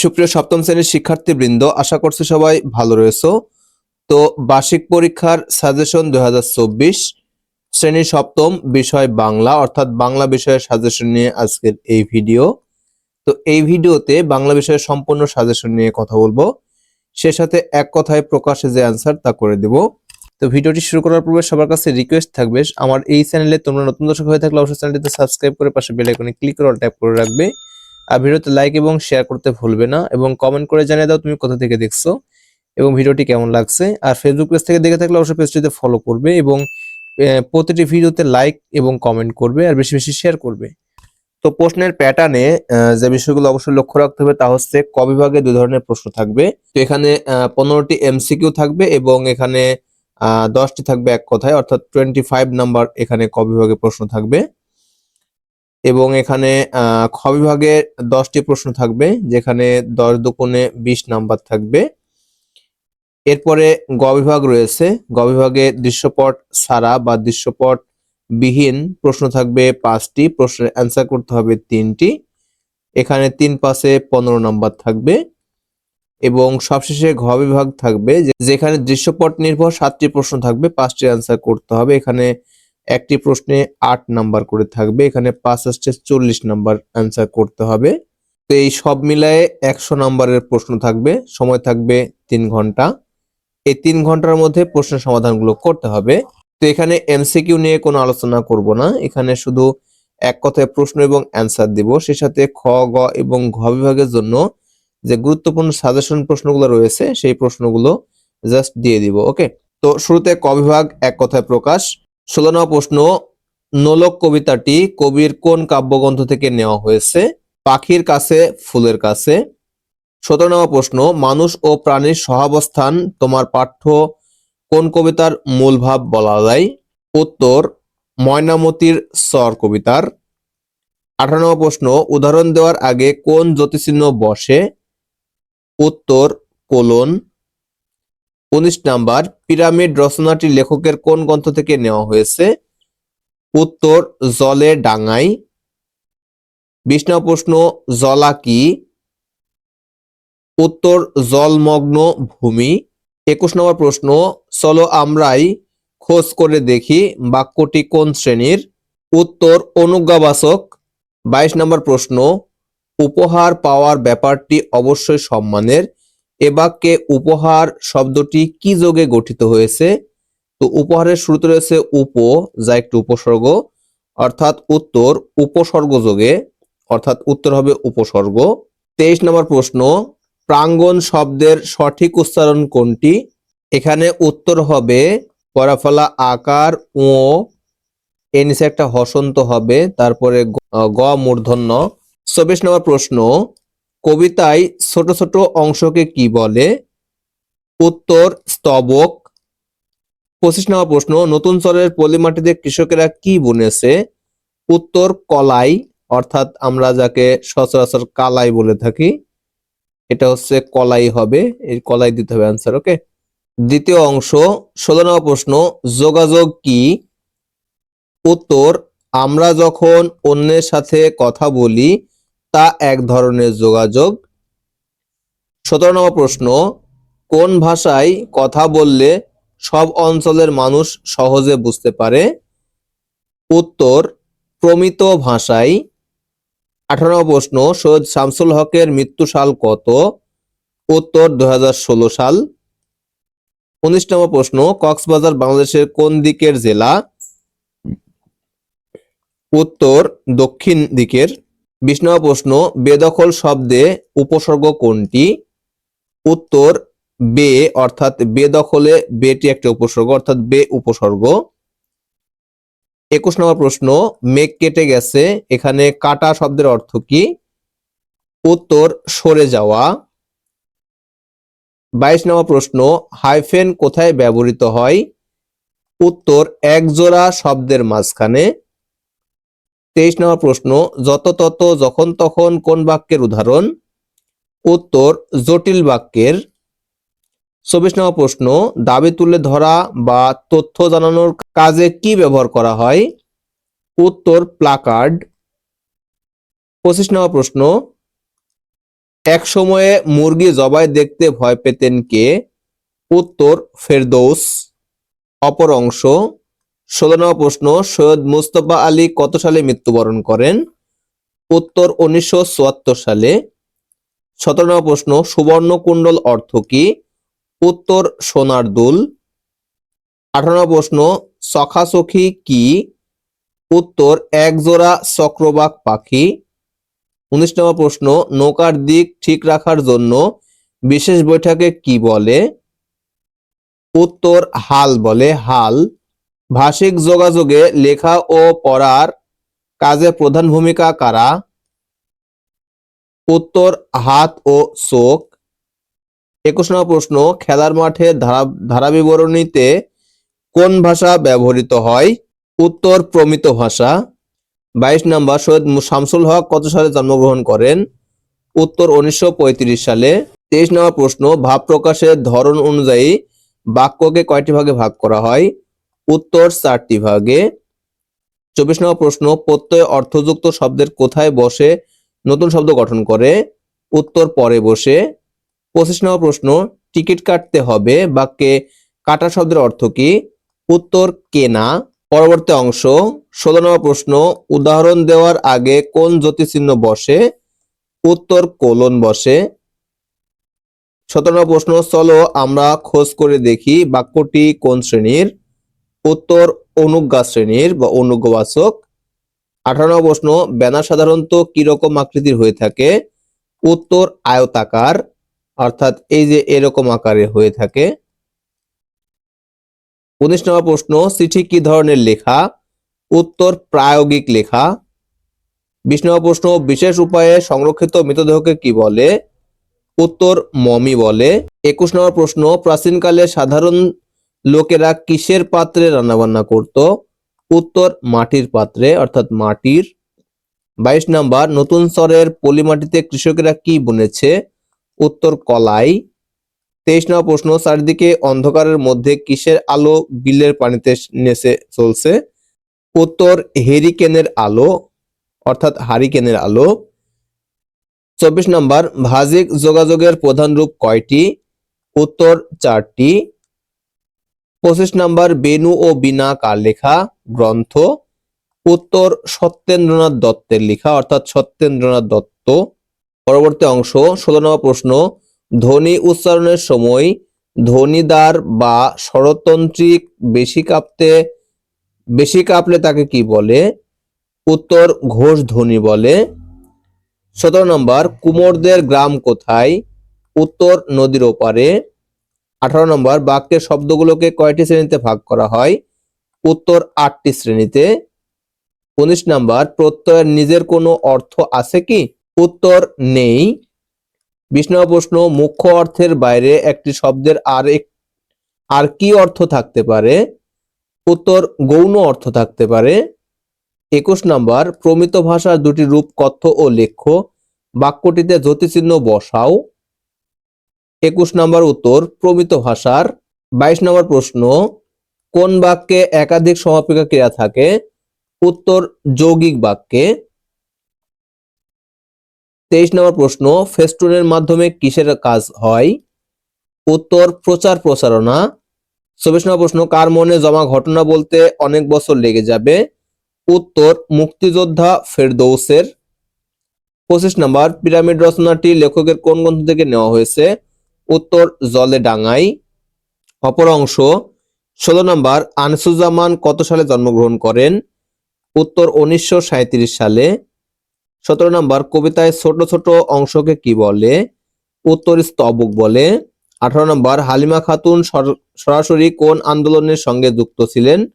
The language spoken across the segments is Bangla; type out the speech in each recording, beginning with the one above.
সুপ্রিয় সপ্তম শ্রেণির শিক্ষার্থীবৃন্দ, আশা করছি সবাই ভালো রয়েছো। তো বার্ষিক পরীক্ষার সাজেশন দুই শ্রেণি সপ্তম বিষয় বাংলা, অর্থাৎ বাংলা বিষয়ের সাজেশন নিয়ে আজকের এই ভিডিও। তো এই ভিডিওতে বাংলা বিষয়ের সম্পূর্ণ সাজেশন নিয়ে কথা বলব। সে সাথে এক কথায় প্রকাশে যে অ্যান্সার তা করে দেব। তো ভিডিওটি শুরু করার পূর্বে সবার কাছে রিকোয়েস্ট থাকবে, আমার এই চ্যানেলে তোমরা নতুন দর্শক হয়ে থাকলে অবশ্যই চ্যানেলটিতে সাবস্ক্রাইব করে পাশে বেল আইকনে ক্লিক করে অল ট্যাপ করে রাখবে। আর ভিডিওতে লাইক এবং শেয়ার করতে ভুলবে না এবং কমেন্ট করে জানিয়ে দাও তুমি কোথা থেকে দেখছ এবং ভিডিওটি কেমন লাগছে। আর ফেসবুক পেজ থেকে দেখে থাকলে অবশ্যই পেজটিতে ফলো করবে এবং প্রতিটি ভিডিওতে লাইক এবং কমেন্ট করবে আর বেশি বেশি শেয়ার করবে। তো প্রশ্নের প্যাটার্নে যে বিষয়গুলো অবশ্যই লক্ষ্য রাখতে হবে তা হচ্ছে ক বিভাগে দুই ধরনের প্রশ্ন থাকবে। তো এখানে পনেরোটি এমসিকিউ থাকবে এবং এখানে দশটি থাকবে এক কথায়, অর্থাৎ টোয়েন্টি ফাইভ নাম্বার এখানে ক বিভাগে প্রশ্ন থাকবে। এবং এখানে খ বিভাগে দশটি প্রশ্ন থাকবে, যেখানে দশ দুগুণে বিশ নাম্বার থাকবে। এরপরে গ বিভাগ রয়েছে, গ বিভাগে দৃশ্যপট সারা বা দৃশ্যপট বিহীন প্রশ্ন থাকবে পাঁচটি, প্রশ্নের অ্যান্সার করতে হবে তিনটি। এখানে তিন পাশে পনেরো নাম্বার থাকবে এবং সবশেষে ঘ বিভাগ থাকবে যেখানে দৃশ্যপট নির্ভর সাতটি প্রশ্ন থাকবে, পাঁচটি অ্যান্সার করতে হবে। এখানে একটি প্রশ্নে আট নাম্বার করে থাকবে, এখানে পাঁচ আসছে চল্লিশ নাম্বার অ্যান্সার করতে হবে। তো এই সব মিলায়ে একশো নাম্বারের প্রশ্ন থাকবে, সময় থাকবে তিন ঘণ্টা। এই তিন ঘণ্টার মধ্যে প্রশ্নের সমাধানগুলো করতে হবে। তো এখানে এমসিকিউ নিয়ে কোনো আলোচনা করব না, এখানে শুধু এক কথায় প্রশ্ন এবং অ্যান্সার দিব। সে সাথে খ, গ এবং ঘ বিভাগের জন্য যে গুরুত্বপূর্ণ সাজেশন প্রশ্নগুলো রয়েছে, সেই প্রশ্নগুলো জাস্ট দিয়ে দিব ওকে তো শুরুতে ক বিভাগ এক কথায় প্রকাশ ষোলো নম্বর প্রশ্ন, নোলক কবিতাটি কবির কোন কাব্যগ্রন্থ থেকে নেওয়া হয়েছে? পাখির কাছে, ফুলের কাছে। সতেরো নম্বর প্রশ্ন, মানুষ ও প্রাণীর সহাবস্থান তোমার পাঠ্য কোন কবিতার মূল ভাব বলা যায়? উত্তর, ময়নামতির স্বর কবিতার। আঠারো নম্বর প্রশ্ন, উদাহরণ দেওয়ার আগে কোন জ্যোতিচিহ্ন বসে? উত্তর, কোলন। উনিশ নাম্বার, পিরামিড রচনাটি লেখকের কোন গ্রন্থ থেকে নেওয়া হয়েছে? উত্তর, জলে ডাঙাই। বিশ প্রশ্ন, জলা কি? উত্তর, জলমগ্ন ভূমি। একুশ নম্বর প্রশ্ন, চলো আমরাই খোঁজ করে দেখি বাক্যটি কোন শ্রেণির? উত্তর, অনুজ্ঞাবাচক। বাইশ নম্বর প্রশ্ন, উপহার পাওয়ার ব্যাপারটি অবশ্যই সম্মানের। এ বাক্যে উপহার শব্দটি কি যোগে গঠিত হয়েছে? তো উপহারের শুরুতে রয়েছে উপ, যা একটি উপসর্গ। অর্থাৎ উত্তর উপসর্গ যোগে, অর্থাৎ উত্তর হবে উপসর্গ। তেইশ নম্বর প্রশ্ন, প্রাঙ্গণ শব্দের সঠিক উচ্চারণ কোনটি? এখানে উত্তর হবে পরাফলা আকার ও এর নিচে একটা হসন্ত হবে, তারপরে গ মূর্ধন্য। চব্বিশ নম্বর প্রশ্ন কবিতায় ছোট ছোট অংশকে কি বলে? উত্তর, স্তবক। পঁচিশ নম্বর প্রশ্ন, নতুন চরের পলিমাটিতে কৃষকেরা কি বুনেছে? উত্তর, কলাই, অর্থাৎ আমরা যাকে সচরাচর কালাই বলে থাকি। এটা হচ্ছে কলাই হবে, এই কলাই দিতে হবে অ্যান্সার ওকে দ্বিতীয় অংশ, ষোলো নম্বর প্রশ্ন, যোগাযোগ কি? উত্তর, আমরা যখন অন্যের সাথে কথা বলি তা এক ধরনের যোগাযোগ? সতেরো নম্বর প্রশ্ন, কোন ভাষায় কথা বললে সব অঞ্চলের মানুষ সহজে বুঝতে পারে? উত্তর, প্রমিত ভাষায়। আঠারো প্রশ্ন, সৈয়দ শামসুল হকের মৃত্যু সাল কত? উত্তর দু হাজার ষোলো সাল। উনিশ নম্বর প্রশ্ন, কক্সবাজার বাংলাদেশের কোন দিকের জেলা? উত্তর, দক্ষিণ দিকের। বিশ নম্বর প্রশ্ন বেদখল শব্দে উপসর্গ কোনটি? উত্তর, বে, অর্থাৎ বেদখলে বেটি একটা উপসর্গ, অর্থাৎ বে উপসর্গ। একুশ নম্বর প্রশ্ন, মেঘ কেটে গেছে, এখানে কাটা শব্দের অর্থ কি? উত্তর, সরে যাওয়া। বাইশ নম্বর প্রশ্ন, হাইফেন কোথায় ব্যবহৃত হয়? উত্তর, একজোড়া শব্দের মাঝখানে। তেইশ নম্বর প্রশ্ন, যত তত যখন তখন কোন বাক্যের উদাহরণ? উত্তর, জটিল বাক্যের। চব্বিশ নম্বর প্রশ্ন, দাবি তুলে ধরা বা তথ্য জানানোর কাজে কি ব্যবহার করা হয়? উত্তর প্লাকার্ড পঁচিশ নম্বর প্রশ্ন, এক সময়ে মুরগি জবাই দেখতে ভয় পেতেন কে? উত্তর, ফেরদৌস। অপর অংশ ষোলো নম্বর প্রশ্ন, সৈয়দ মুস্তফা আলী কত সালে মৃত্যুবরণ করেন? উত্তর উনিশশো চুয়াত্তর সালে। সতেরো নম্বর প্রশ্ন, সুবর্ণকুণ্ডল অর্থ কি? উত্তর, সোনার দুল। আঠারো নম্বর প্রশ্ন সখাসখি কি? উত্তর, একজোড়া চক্রবাক পাখি। উনিশ নম্বর প্রশ্ন, নৌকার দিক ঠিক রাখার জন্য বিশেষ বৈঠকে কি বলে? উত্তর, হাল বলে হাল। ভাষিক যোগাযোগে লেখা ও পড়ার কাজে প্রধান ভূমিকা কারা? উত্তর, হাত ও চোখ। একুশ নম্বর প্রশ্ন, খেলার মাঠে ধারা, ধারাবিবরণীতে কোন ভাষা ব্যবহৃত হয়? উত্তর, প্রমিত ভাষা। বাইশ নম্বর, সৈয়দ শামসুল হক কত সালে জন্মগ্রহণ করেন? উত্তর, উনিশশো পঁয়ত্রিশ সালে। তেইশ নম্বর প্রশ্ন, ভাব প্রকাশের ধরন অনুযায়ী বাক্যকে কয়টি ভাগে ভাগ করা হয়? উত্তর চারটি ভাগে। চব্বিশ নম্বর প্রশ্ন, প্রত্যয় অর্থযুক্ত শব্দের কোথায় বসে? নতুন শব্দ গঠন করে, উত্তর পরে বসে। পঁচিশ নম্বর প্রশ্ন, টিকিট কাটতে হবে, বাক্যে কাটা শব্দের অর্থ কি? উত্তর কেনা পরবর্তী অংশ, ষোলো নম্বর প্রশ্ন, উদাহরণ দেওয়ার আগে কোন জ্যোতিচিহ্ন বসে? উত্তর, কোলন বসে। সতেরো নম্বর প্রশ্ন, চলো আমরা খোঁজ করে দেখি বাক্যটি কোন শ্রেণির? উত্তর অনুজ্ঞা শ্রেণির বা অনুজ্ঞবাচক আঠারো প্রশ্ন, ব্যানার সাধারণত কীরকম আকৃতির হয়ে থাকে? উত্তর আয়তাকার, অর্থাৎ এই যে এরকম আকারে হয়ে থাকে। উনিশ নম্বর প্রশ্ন, চিঠি কি ধরনের লেখা? উত্তর প্রায়োগিক লেখা। বিশ নম্বর প্রশ্ন, বিশেষ উপায়ে সংরক্ষিত মৃতদেহকে কি বলে? উত্তর মমি বলে। একুশ নম্বর প্রশ্ন, প্রাচীনকালে সাধারণ লোকেরা কিসের পাত্রে রান্নাবান্না করত? উত্তর, মাটির পাত্রে, অর্থাৎ মাটির। বাইশ নাম্বার, নতুন স্তরের পলিমাটিতে কৃষকেরা কি বুনেছে? উত্তর, কলাই। তেইশ নম্বর প্রশ্ন, চারিদিকে অন্ধকারের মধ্যে কিসের আলো বিলের পানিতে নেচে চলছে? উত্তর, হেরিকেনের আলো, অর্থাৎ হারিকেনের আলো। চব্বিশ নম্বর, ভাজিক যোগাযোগের প্রধান রূপ কয়টি? উত্তর, চারটি। পঁচিশ নম্বর বেনু ও বিনা কার লেখা? গ্রন্থ। উত্তর, সত্যেন্দ্রনাথ দত্তের লেখা, অর্থাৎ সত্যেন্দ্রনাথ দত্ত। পরবর্তী অংশ, ষোলো নম্বর প্রশ্ন, ধ্বনি উচ্চারণের সময় ধ্বনিদার বা স্বরতন্ত্রিক বেশি কাঁপতে, বেশি কাঁপলে তাকে কি বলে? উত্তর, ঘোষ ধ্বনি বলে। সতেরো নম্বর, কুমোরদের গ্রাম কোথায়? উত্তর, নদীর ওপারে। আঠারো নম্বর, বাক্যের শব্দগুলোকে কয়টি শ্রেণীতে ভাগ করা হয়? উত্তর, আটটি শ্রেণীতে। উনিশ নম্বর, প্রত্যয়ের নিজের কোনো অর্থ আছে কি? উত্তর, নেই। বিশ নম্বর প্রশ্ন, মুখ্য অর্থের বাইরে একটি শব্দের আর এক- আর কি অর্থ থাকতে পারে? উত্তর, গৌণ অর্থ থাকতে পারে। একুশ নাম্বার, প্রমিত ভাষার দুটি রূপ, কথ্য ও লেখ্য। বাক্যটিতে জ্যোতিচিহ্ন বসাও। একুশ নম্বর উত্তর, প্রমিত ভাষার বাইশ নম্বর প্রশ্ন, কোন বাক্যে একাধিক সমাপিকা ক্রিয়া থাকে? উত্তর, যৌগিক বাক্যে। তেইশ নম্বর প্রশ্ন, ফেস্টুনের মাধ্যমে কিসের কাজ হয়? উত্তর, প্রচার প্রচারণা। চব্বিশ নম্বর প্রশ্ন, কার মনে জমা ঘটনা বলতে অনেক বছর লেগে যাবে? উত্তর, মুক্তিযোদ্ধা ফেরদৌসের। পঁচিশ নম্বর, পিরামিড রচনাটি লেখকের কোন গ্রন্থ থেকে নেওয়া হয়েছে? উত্তর জলে ডাঙাই। অপর অংশ, ষোলো নম্বর, আনসুজ্জামান কত সালে জন্মগ্রহণ করেন? উত্তর উনিশশো সাঁইত্রিশ সালে। সতেরো নম্বর, কবিতায় ছোট ছোট অংশকে কি বলে? উত্তর স্তবক বলে। আঠারো নম্বর, হালিমা খাতুন সর- সরাসরি কোন আন্দোলনের সঙ্গে যুক্ত ছিলেন?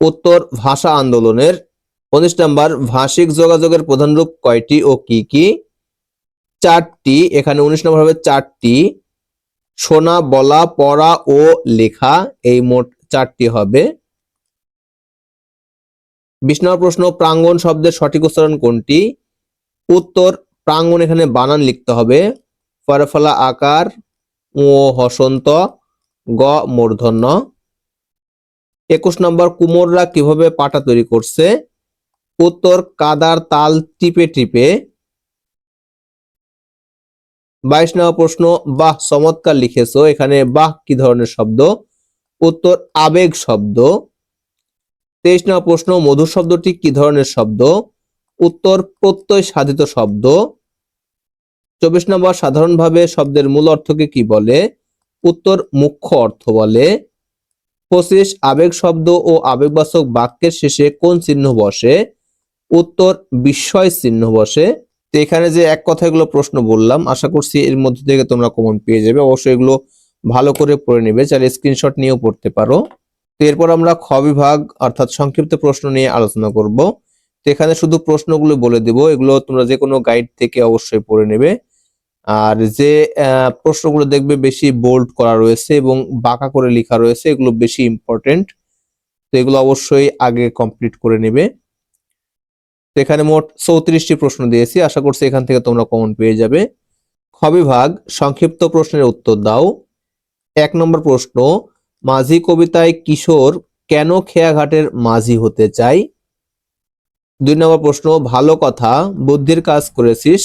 উত্তর, ভাষা আন্দোলনের। উনিশ নম্বর, ভাষিক যোগাযোগের প্রধান রূপ কয়টি ও কি কি? চারটি, এখানে উনিশ নম্বর হবে চারটি। শোনা বলা, পড়া ও লেখা এই মোট চারটি হবে। বিশ নম্বর প্রশ্ন, প্রাঙ্গন শব্দের সঠিক উচ্চারণ কোনটি? উত্তর, প্রাঙ্গন এখানে বানান লিখতে হবে। ফরফলা আকার ও হসন্ত, গ, মূর্ধন্য। একুশ নম্বর, কুমোররা কীভাবে পাটা তৈরি করছে? উত্তর, কাদার তাল টিপে টিপে। বাইশ নম্বর প্রশ্ন, বাহ, চমৎকার লিখেছো। এখানে বাহ, কি ধরনের শব্দ? উত্তর, আবেগ শব্দ। তেইশ নম্বর প্রশ্ন, মধুর শব্দটি কি ধরনের শব্দ? উত্তর, প্রত্যয় সাধিত শব্দ। চব্বিশ নম্বর, সাধারণভাবে শব্দের মূল অর্থকে কি বলে? উত্তর, মুখ্য অর্থ বলে। পঁচিশ, আবেগ শব্দ ও আবেগবাচক বাক্যের শেষে কোন চিহ্ন বসে? উত্তর, বিস্ময় চিহ্ন বসে। তো এখানে যে এক কথা এগুলো প্রশ্ন বললাম, আশা করছি এর মধ্যে থেকে তোমরা কমন পেয়ে যাবে। অবশ্যই এগুলো ভালো করে পড়ে নেবে, চাইলে স্ক্রিনশট নিয়েও পড়তে পারো। তো এরপর আমরা খ বিভাগ, অর্থাৎ সংক্ষিপ্ত প্রশ্ন নিয়ে আলোচনা করব। তো এখানে শুধু প্রশ্নগুলো বলে দিব, এগুলো তোমরা যে কোনো গাইড থেকে অবশ্যই পড়ে নেবে। আর যে প্রশ্নগুলো দেখবে বেশি বোল্ড করা রয়েছে এবং বাঁকা করে লেখা রয়েছে, এগুলো বেশি ইম্পর্টেন্ট তো এগুলো অবশ্যই আগে কমপ্লিট করে নেবে। তো এখানে মোট চৌত্রিশটি প্রশ্ন দিয়েছি। আশা করছি এখান থেকে তোমরা কমন পেয়ে যাবে। খ বিভাগ, সংক্ষিপ্ত প্রশ্নের উত্তর দাও। এক নম্বর প্রশ্ন, মাঝি কবিতায় কিশোর কেন খেয়াঘাটের মাঝি হতে চাই দুই নম্বর প্রশ্ন, ভালো কথা, বুদ্ধির কাজ করেছিস,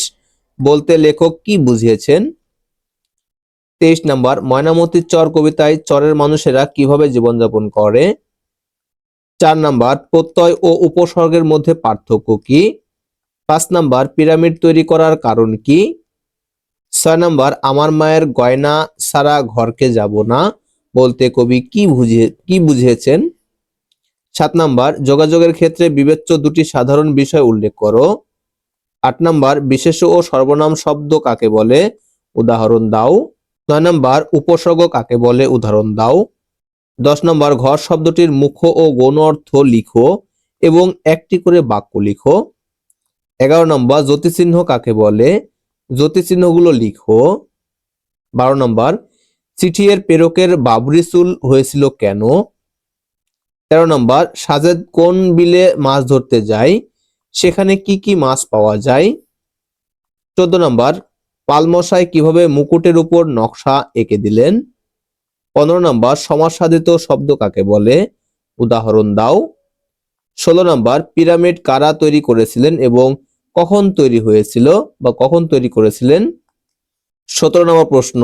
বলতে লেখক কি বুঝিয়েছেন? তেইশ নম্বর, ময়নামতির চর কবিতায় চরের মানুষেরা কীভাবে জীবনযাপন করে? চার নাম্বার, প্রত্যয় ও উপসর্গের মধ্যে পার্থক্য কি? পাঁচ নাম্বার, পিরামিড তৈরি করার কারণ কি? ছয় নাম্বার, আমার মায়ের গয়না সারা ঘরকে যাব না বলতে কবি কি বুঝিয়ে কি বুঝিয়েছেন সাত নাম্বার, যোগাযোগের ক্ষেত্রে বিবেচ্য দুটি সাধারণ বিষয় উল্লেখ করো। আট নাম্বার, বিশেষ ও সর্বনাম শব্দ কাকে বলে? উদাহরণ দাও। নয় নাম্বার, উপসর্গ কাকে বলে? উদাহরণ দাও। দশ নম্বর ঘর শব্দটির মুখ্য ও গৌণ অর্থ লিখো এবং একটি করে বাক্য লিখো। এগারো নম্বর জ্যোতিচিহ্ন কাকে বলে? জ্যোতিচিহ্নগুলো লিখো। বারো নম্বর চিঠি এর প্রেরকের বাবরি চুল হয়েছিল কেন? তেরো নম্বর, সাজেদ কোন বিলে মাছ ধরতে যায়? সেখানে কি কি মাছ পাওয়া যায়? চোদ্দ নম্বর, পালমশাই কীভাবে মুকুটের উপর নকশা এঁকে দিলেন? পনেরো নম্বর সমাজসাধিত শব্দ কাকে বলে? উদাহরণ দাও। ষোলো নম্বর, পিরামিড কারা তৈরি করেছিলেন এবং কখন তৈরি হয়েছিল বা কখন তৈরি করেছিলেন? সতেরো নম্বর প্রশ্ন,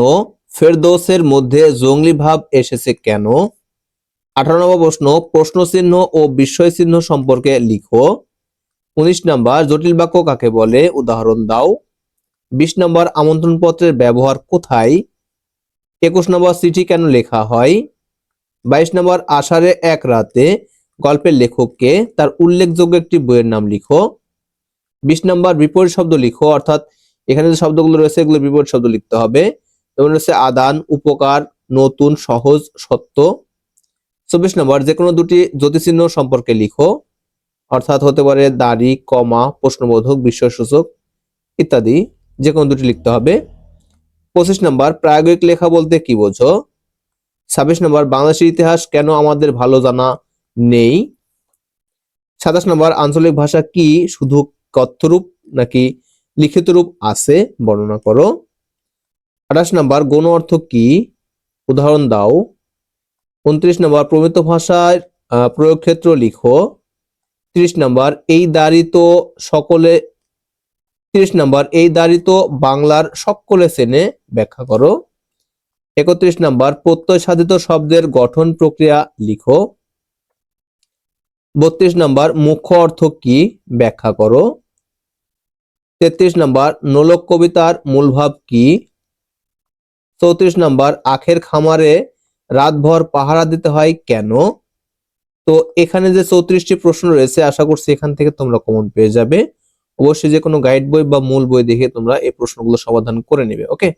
ফেরদৌসের মধ্যে জঙ্গলি ভাব এসেছে কেন? আঠারো নম্বর প্রশ্ন প্রশ্ন চিহ্ন ও বিস্ময় চিহ্ন সম্পর্কে লিখো। উনিশ নম্বর, জটিল বাক্য কাকে বলে? উদাহরণ দাও। বিশ নম্বর আমন্ত্রণ পত্রের ব্যবহার কোথায়? একুশ নম্বর চিঠি কেন লেখা হয়? বাইশ নম্বর আষাঢ়ে এক রাতে গল্পের লেখককে তার উল্লেখযোগ্য একটি বইয়ের নাম লিখো। বিশ নম্বর বিপরীত শব্দ লিখো, অর্থাৎ এখানে যে শব্দগুলো রয়েছে এগুলো বিপরীত শব্দ লিখতে হবে। যেমন রয়েছে আদান, উপকার, নতুন, সহজ, সত্য। চব্বিশ নম্বর যে কোনো দুটি জ্যোতিচিহ্ন সম্পর্কে লিখো, অর্থাৎ হতে পারে দাড়ি, কমা, প্রশ্নবোধক বিশ্বসূচক ইত্যাদি যে কোনো দুটি লিখতে হবে। পঁচিশ নম্বর, প্রায়োগিক লেখা বলতে কি বোঝো? ছাব্বিশ নম্বর, বাংলাদেশের ইতিহাস কেন আমাদের ভালো জানা নেই? সাতাশ নম্বর, আঞ্চলিক ভাষা কি শুধু কথ্যরূপ নাকি লিখিত রূপ আছে? বর্ণনা করো। আঠাশ নম্বর, গণ অর্থ কি? উদাহরণ দাও। উনত্রিশ নম্বর, প্রমিত ভাষার প্রয়োগ ক্ষেত্র লিখো। ত্রিশ নম্বর, এই দাড়ি তো সকলে তিরিশ নম্বর, এই দাড়ি তো বাংলার সকলে চেনে, ব্যাখ্যা করো। একত্রিশ নম্বর প্রত্যয় সাধিত শব্দের গঠন প্রক্রিয়া লিখো। বত্রিশ নাম্বার, মুখ্য অর্থ কি, ব্যাখ্যা করো। তেত্রিশ নাম্বার, নোলক কবিতার মূলভাব কি। চৌত্রিশ নাম্বার, আখের খামারে রাতভর পাহারা দিতে হয় কেন? তো এখানে যে চৌত্রিশটি প্রশ্ন রয়েছে, আশা করছি এখান থেকে তোমরা কমন পেয়ে যাবে। অবশ্যই যে কোনো গাইড বই বা মূল বই দেখে তোমরা এই প্রশ্নগুলো সমাধান করে নেবে ওকে